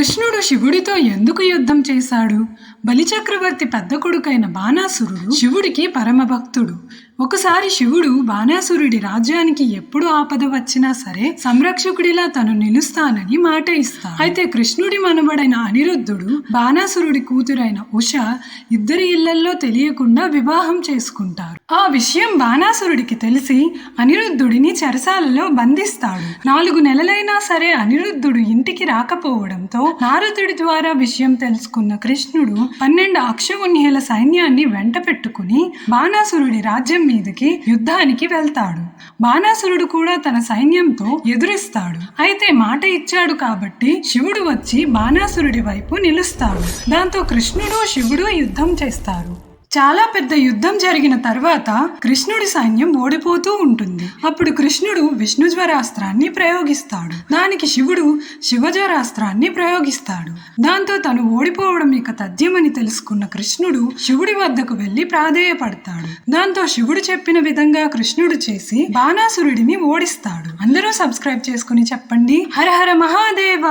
కృష్ణుడు శివుడితో ఎందుకు యుద్ధం చేశాడు? బలిచక్రవర్తి పెద్ద కొడుకైన బాణాసురుడు శివుడికి పరమభక్తుడు. ఒకసారి శివుడు బాణాసురుడి రాజ్యానికి ఎప్పుడు ఆపద వచ్చినా సరే సంరక్షకుడిలా తను నిలుస్తానని మాట ఇస్తా అయితే కృష్ణుడి మనవడైన అనిరుద్ధుడు బాణాసురుడి కూతురైన ఉష ఇద్దరి ఇళ్ళల్లో తెలియకుండా వివాహం చేసుకుంటారు. ఆ విషయం బాణాసురుడికి తెలిసి అనిరుద్ధుడిని చెరసాలలో బంధిస్తాడు. నాలుగు నెలలైనా సరే అనిరుద్ధుడు ఇంటికి రాకపోవడంతో నారదుడి ద్వారా విషయం తెలుసుకున్న కృష్ణుడు పన్నెండు అక్షగుణ్యల సైన్యాన్ని వెంట పెట్టుకుని బాణాసురుడి రాజ్యం మీదకి యుద్ధానికి వెళ్తాడు. బాణాసురుడు కూడా తన సైన్యంతో ఎదురిస్తాడు. అయితే మాట ఇచ్చాడు కాబట్టి శివుడు వచ్చి బాణాసురుడి వైపు నిలుస్తాడు. దాంతో కృష్ణుడు శివుడు యుద్ధం చేస్తారు. చాలా పెద్ద యుద్ధం జరిగిన తర్వాత కృష్ణుడి సైన్యం ఓడిపోతూ ఉంటుంది. అప్పుడు కృష్ణుడు విష్ణుజ్వరాస్త్రాన్ని ప్రయోగిస్తాడు. దానికి శివుడు శివజ్వరాస్త్రాన్ని ప్రయోగిస్తాడు. దాంతో తను ఓడిపోవడం ఇక తథ్యమని తెలుసుకున్న కృష్ణుడు శివుడి వద్దకు వెళ్ళి ప్రాధేయపడతాడు. దాంతో శివుడు చెప్పిన విధంగా కృష్ణుడు చేసి బాణాసురుడిని ఓడిస్తాడు. అందరూ సబ్స్క్రైబ్ చేసుకుని చెప్పండి. హర హర మహాదేవ!